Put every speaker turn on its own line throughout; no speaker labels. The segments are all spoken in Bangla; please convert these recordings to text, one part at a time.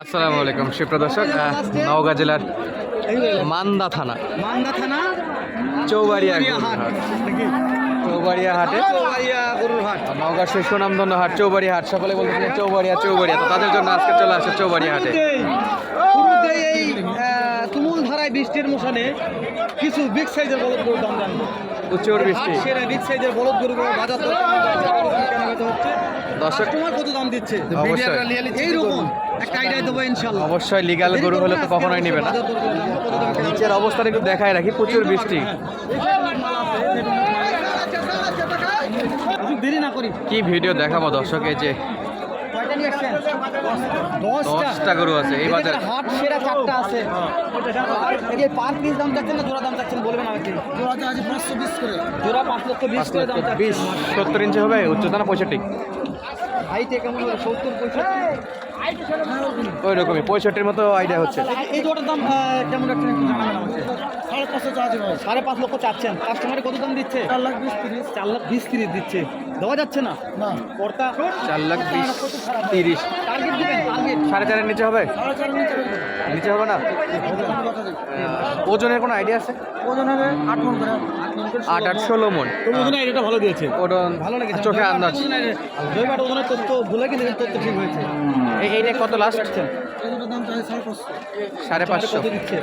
আসসালামু আলাইকুম সুপ্রিয় দর্শক আহ, নওগাঁ জেলার মান্দা থানা।
মান্দা থানা?
চৌবাড়িয়া
চৌবাড়িয়া হাট।
নওগাঁ সেই সুনামধন্য হাট চৌবাড়িয়া হাট। সকলে বলতেছেন চৌবাড়িয়া চৌবাড়িয়া। তো তাদের জন্য আজকে চলে আসে চৌবাড়িয়া হাটে।
এই তুমুল ধারায় বৃষ্টির মোশনে কিছু বিগ সাইজের বলদ গরুর দাম জানব।
প্রচুর বৃষ্টি।
সেরা বিগ সাইজের বলদ গরু বাজার হচ্ছে
দর্শক
কাস্টমার কত দাম দিচ্ছে
অবশ্যই।
এইরকম একটা আইডিয়া দেবো ইনশাল্লাহ
অবশ্যই লিগাল গরু হলে তো কখনোই নেবে না নিচের অবস্থাটা একটু দেখায় রাখি প্রচুর বৃষ্টি
দেরি না করি
কি ভিডিও দেখাবো দর্শক এই যে
দশটা।
গরু আছে এই বাজারে।
হাট সেরা চারটা আছে। এই পার পিস দাম চাচ্ছেন না জোড়া দাম চাচ্ছেন বলবেন আমাকে। জোড়া তো আছে পাঁচশো বিশ করে। জোড়া পাঁচ লক্ষ বিশ করে দাম
বিশ। সত্তর ইঞ্চি হবে উচ্চতা না পঁয়ষট্টি?
হাইটে কেমন হবে? সত্তর পঁয়ষট্টি।
ওই রকমই পঁয়ষট্টির মতো আইডিয়া হচ্ছে।
এই দাম কেমন রাখছেন একটু জানাবেন আমাকে সাড়ে পাঁচশো চার্জ সাড়ে পাঁচ লক্ষ চাচ্ছেন। কাস্টমারে কত দাম দিচ্ছে? চার লাখ বিশ তিরিশ। চার লাখ বিশ তিরিশ দিচ্ছে। দেওয়া যাচ্ছে না? না। কর্তা
চার লাখ বিশ তিরিশ।
টার্গেট দিবেন টার্গেট
সাড়ে চারের নিচে হবে?
সাড়ে চারের নিচে
নিচে হবে না? ওজনের কোনো আইডিয়া আছে?
ওজন হবে আট মন করে। আট
আট আট ষোলো মন।
তো ওজনে আইডিয়াটা ভালো দিয়েছে।
ওজন
ভালো লেগেছে।
চোখে আন্দাজ।
ওজনের তথ্য ভুলে কিন্তু তথ্য ঠিক হয়েছে।
এইটা কত লাস্ট
সাড়ে পাঁচশো।
সাড়ে পাঁচশো।
দিচ্ছে।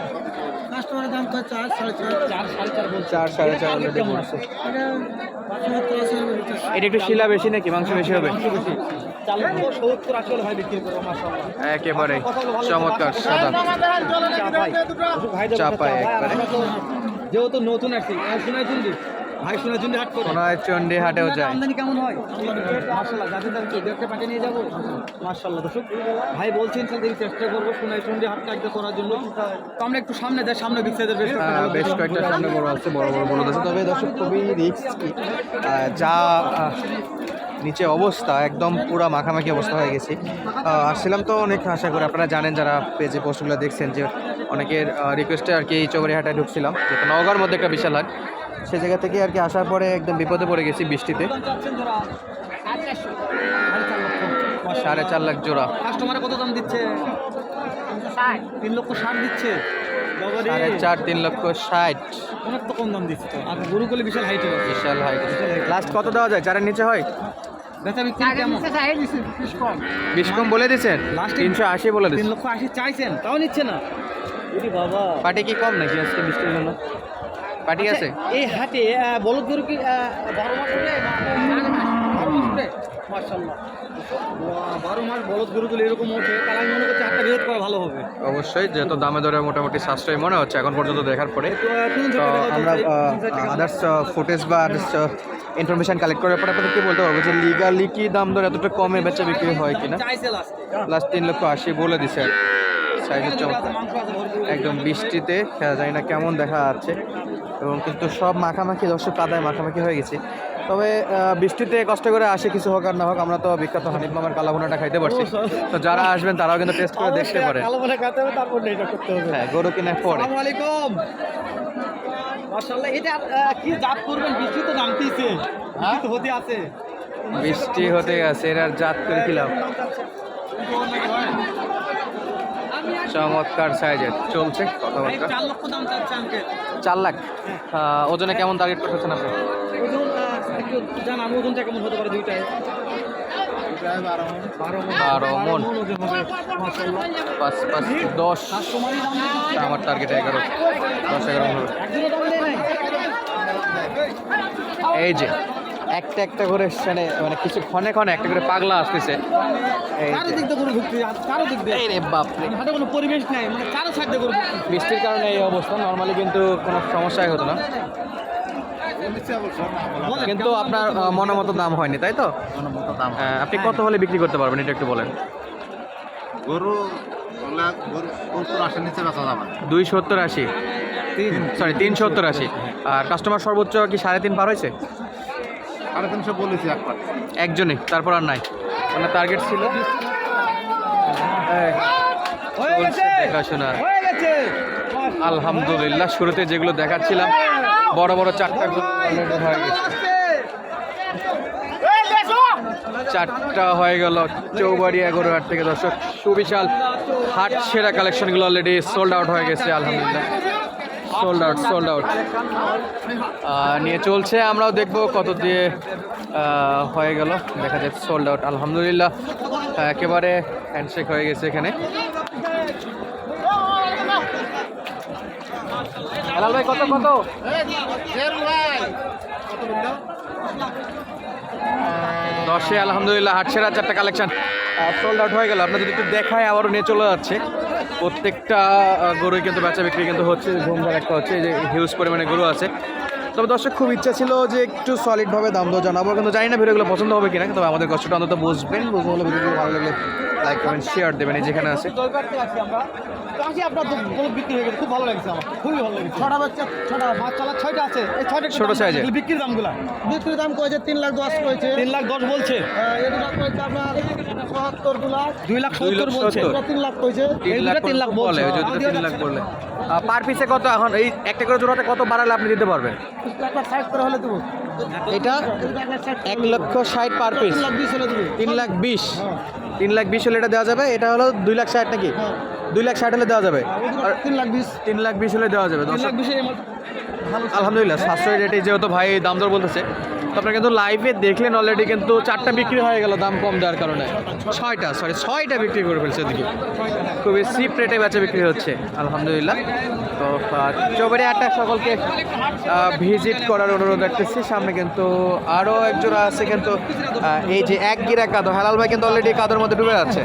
কাস্টমারের দাম চাই চার সাড়ে চার। চার সাড়ে চার
চার সাড়ে চার
টার্গেট
বলছে।
আছে?
এটা একটু শিলা বেশি নাকি? মাংস বেশি হবে? একেবারে চমৎকার সাদা।
ভাইদের
একবারে।
যেহেতু নতুন আছি শোনাই চন্ডী
হাটেও যায়
আমদানি কেমন হয়? মার্শাল্লাহ যাদের দাম কি দেখতে পাঠিয়ে নিয়ে যাব? মার্শাল্লাহ দর্শক ভাই বলছেন তাহলে চেষ্টা করব শোনাই চুন্ডি হাটটা একটু করার জন্য। তো আমরা একটু সামনে দেয় সামনে বিক্রেতাদের বেশ
বেশ কয়েকটা সামনে বড় আছে বড় বড় বড় আছে। তবে দর্শক খুবই রিস্কি যা নিচে অবস্থা একদম পুরা মাখামাখি অবস্থা হয়ে গেছে। আসছিলাম তো অনেক আশা করি আপনারা জানেন যারা পেজে পোস্টগুলো দেখছেন যে অনেকের রিকোয়েস্টে আর কি এই চৌড়িহাটায় ঢুকছিলাম যেহেতু নওগাঁর মধ্যে একটা বিশাল হাট সে জায়গা থেকে আর কি আসার পরে একদম বিপদে পড়ে গেছি বৃষ্টিতে। সাড়ে চার লাখ জোড়া।
কাস্টমারে কত দাম দিচ্ছে? তিন লক্ষ ষাট দিচ্ছে?
সাড়ে চার তিন লক্ষ ষাট।
অনেক তো কম দাম দিচ্ছে তো। আর গরু করলে বিশাল হাইট
বিশাল হাইট লাস্ট কত দেওয়া যায়? চারের নিচে হয়? বিশ কম। বলে
Last
তিনশো আশি বলে
তিন লক্ষ আশি চাইছেন তাও নিচ্ছে না। বাবা।
কি কম নাকি আজকে বৃষ্টির জন্য? পার্টি আছে?
আচ্ছা, এই হাটে বলদ গরু কি আহ, বারো মাস উঠে না বারো মাস উঠে মার্শাল্লাহ বারো মাস বলদ গরুগুলো এরকম ওঠে তাহলে আমি মনে করছি হাটটা বৃহৎ করা ভালো হবে।
অবশ্যই যেহেতু দামে দরে মোটামুটি সাশ্রয় মনে হচ্ছে এখন পর্যন্ত দেখার পরে।
তো
আমরা আদার্স ফুটেজ বা আদার্স ইনফরমেশন কালেক্ট করার পরে আপনাদের কি বলতে পারব যে লিগালি কি দাম দর এতটা কমে বেচা বিক্রি হয় কিনা?
লাস্ট
লাস্ট তিন লক্ষ আশি বলে দিছে। সাইজের চমৎকার একদম বৃষ্টিতে খেলা যায় না কেমন দেখা যাচ্ছে। এবং কিন্তু সব মাখামাখি দর্শক কাদায় মাখামাখি হয়ে গেছে। তবে বৃষ্টিতে কষ্ট করে আসে কিছু হোক আর না হোক আমরা তো বিখ্যাত হানিফ মামার কালাভুনাটা খাইতে পারছি। তো যারা আসবেন তারাও কিন্তু টেস্ট করে দেখতে পারে হ্যাঁ গরু কেনার পরে।
মাশাআল্লাহ এটা কি জাত করবেন? বৃষ্টি তো নামতেইছে। বৃষ্টি হতে আছে।
বৃষ্টি হতে গেছে এর আর জাত করে খিলাম চমৎকার সাইজের। চলছে কথাবার্তা।
চার
লাখ। ওজনে কেমন টার্গেট করতেছেন আপনি?
বারো মন।
পাঁচ পাঁচ, দশ। আমার টার্গেট এগারো। দশ, এগারো
নাই
এই যে। একটা একটা করে মানে মানে কিছু ক্ষণে ক্ষণে একটা করে পাগলা আসতেছে। কারও
দিক দিয়ে ঢুকছে কারও দিক দিয়ে।
এই রে বাপরে
হাটে কোনো পরিবেশ নাই মানে কারও সাইড দিয়ে
বৃষ্টির কারণে এই অবস্থা নর্মালি কিন্তু কোনো সমস্যাই হতো না। কিন্তু আপনার
দাম
আহ, মনের মতো দাম হয়নি তাই তো? আপনি কত হলে বিক্রি করতে পারবেন এটা একটু বলেন।
গরু।
দুই সত্তর আশি। তিন। সরি তিন সত্তর আশি। আর কাস্টমার সর্বোচ্চ কি সাড়ে তিন পার হয়েছে?
সাড়ে তিনশো বলেছি একবার।
একজনই তারপর আর নাই। মানে টার্গেট ছিল।
হয়ে
দেখাশোনা। আলহামদুলিল্লাহ শুরুতে যেগুলো দেখাচ্ছিলাম বড় বড় চারটা হয়ে গেছে। চারটা হয়ে গেল চৌবাড়ি এগারো হাট থেকে দর্শক। সুবিশাল হাট সেরা কালেকশনগুলো অলরেডি সোল্ড আউট হয়ে গেছে আলহামদুলিল্লাহ। সোল্ড আউট সোল্ড আউট নিয়ে চলছে। আমরাও দেখব কত দিয়ে হয়ে গেল। দেখা যাচ্ছে সোল্ড আউট আলহামদুলিল্লাহ। একেবারে হ্যান্ডশেক হয়ে গেছে এখানে। ভাই, কত কত? দশে, আলহামদুলিল্লাহ হাটছেরা চারটা কালেকশন সোল্ড আউট হয়ে গেল। আপনার যদি একটু দেখায়, আবারও নিয়ে চলে যাচ্ছে। প্রত্যেকটা গরুই কিন্তু বেচা বিক্রি কিন্তু হচ্ছে ধুমধার একটা হচ্ছে যে হিউজ পরিমাণে গরু আছে। তবে দর্শক খুব ইচ্ছা ছিল যে একটু সলিডভাবে দাম দর জানাব কিন্তু জানি না ভিডিওগুলো পছন্দ হবে কিনা তবে আমাদের কষ্টটা অন্তত বুঝবেন। বুঝতে হলে ভিডিওগুলো ভালো লাগলে লাইক কমেন্ট শেয়ার দেবেন এই যেখানে আছে।
দরকারতে আছি আমরা তো আসি আপনার বিক্রি হয়ে গেছে খুব ভালো লাগছে আমার খুবই ছটা বাচ্চা ছটা মাছ চালা ছয়টা আছে। এই
ছোট
দাম বিক্রির দামগুলা
বিক্রির দাম কয়েছে তিন লাখ দশ কয়েছে।
তিন লাখ দশ বলছে।
এগুলো কয়েছে আপনার চুয়াত্তর দু লাখ
দুই লাখ সত্তর বলছে।
তিন লাখ কয়েছে
এই দুটো তিন লাখ
বলে? ওই দুটো তিন লাখ বললে পার পিসে কত এখন? এই একটা করে জোড়াতে কত বাড়ালে আপনি দিতে পারবেন?
একটা ষাট করে হলে দেবো।
এটা এক লক্ষ ষাট পার পিস
তিন লাখ বিশ
তিন লাখ বিশ। তিন লাখ বিশ হলে এটা দেওয়া যাবে? এটা হলো দুই লাখ ষাট নাকি? দুই লাখ ষাট হলে দেওয়া যাবে?
তিন লাখ বিশ।
তিন লাখ বিশ হলে দেওয়া যাবে দর্শক
লাখ বিশে
আলহামদুলিল্লাহ, সাশ্রয় রেটে যেহেতু ভাই দাম দর বলতেছে। আপনারা কিন্তু লাইভে দেখলেন অলরেডি কিন্তু চারটা বিক্রি হয়ে গেল, দাম কম দেওয়ার কারণে। ছয়টা সরি ছয়টা বিক্রি করে ফেলছে এদিকে। খুবই চিপ রেটে বেচা বিক্রি হচ্ছে, আলহামদুলিল্লাহ। তো চৌবাড়ি আটটা সকলকে ভিজিট করার অনুরোধ রাখতেছি। সামনে কিন্তু আরও একজন আছে কিন্তু এই যে এক গিরা কাদো। হেলাল ভাই কিন্তু অলরেডি কাদোর মধ্যে ডুবে যাচ্ছে।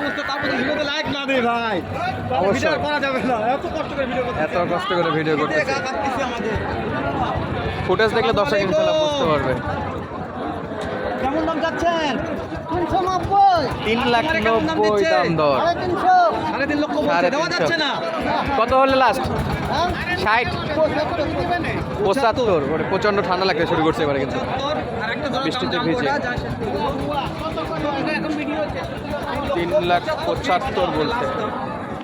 অবস্থা তারপরে ভিডিওতে লাইক না দে ভাই। ভিডিও করা যাবে না। এত কষ্ট করে ভিডিও করতে
এত কষ্ট করে ভিডিও করতেছে।
গা কাটতেছে আমাদের।
ফুটেজ দেখলে দর্শক ইনশাল্লাহ বুঝতে পারবে।
কেমন দাম যাচ্ছেন?
তিনশো নব্বই।
তিন লাখ
তোমারে কেমন দাম
নব্বই দাম দর।
সাড়ে
তিন লক্ষ
সাড়ে
দেওয়া যাচ্ছে না।
কত হলে লাস্ট ষাট। পঁচাত্তর। ওরে প্রচণ্ড ঠান্ডা লাগতে শুরু করছে এবারে কিন্তু। বৃষ্টিতে ভিজে।
জানব না, যা শেষ। এখন ভিডিও হচ্ছে।
তিন লাখ পঁচাত্তর বলছে।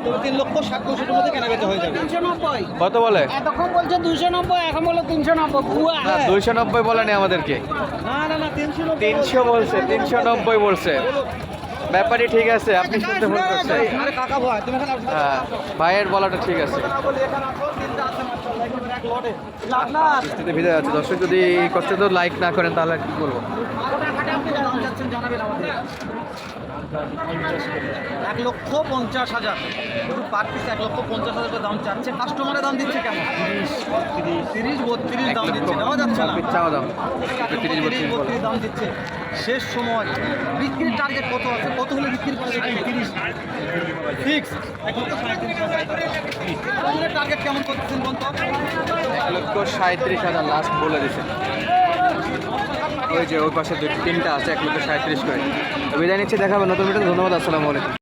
তো তিন লক্ষ ষাট পঁয়ষট্টির মধ্যে কেনা হয়ে যাবে।
তিনশো নব্বই।
কত বলে?
এতক্ষণ বলছে দুইশো নব্বই এখন বলে তিনশো নব্বই।
না দুইশো নব্বই বলেনি আমাদেরকে।
না না না তিনশো
তিনশো বলছে তিনশো নব্বই বলছে। ব্যাপারই ঠিক আছে আপনি শুনতে ভুল করছেন।
আরে কাকা ভাই তুমি এখানে আসো।
হ্যাঁ ভাইয়ের বলাটা ঠিক আছে। দর্শক যদি কষ্টে তো লাইক না করেন তাহলে কি বলব
দাম যাচ্ছেন জানাবেন আমাদের। এক লক্ষ পঞ্চাশ হাজার। শুধু পার পিস এক লক্ষ পঞ্চাশ হাজার দাম চাচ্ছে। কাস্টমারের দাম দিচ্ছে কেমন তিরিশ বত্রিশ দাম দিচ্ছে। দেওয়া যাচ্ছে না।
দাম। তিরিশ বত্রিশ
দাম দিচ্ছে। শেষ সময়। বিক্রির টার্গেট কত আছে? কত হলে বিক্রি করে তিরিশ। ফিক্স এক লক্ষ সাঁত্রিশ হাজার। টার্গেট কেমন করতেছেন বলতো?
এক লক্ষ সাঁত্রিশ হাজার লাস্ট বলে দিছে। ওই যে ওই পাশে দুটো তিনটা আছে এক লক্ষ সাঁত্রিশ করে। বিদায় নিচ্ছি দেখাবেন নতুন ভিডিও ধন্যবাদ, আসসালামু আলাইকুম।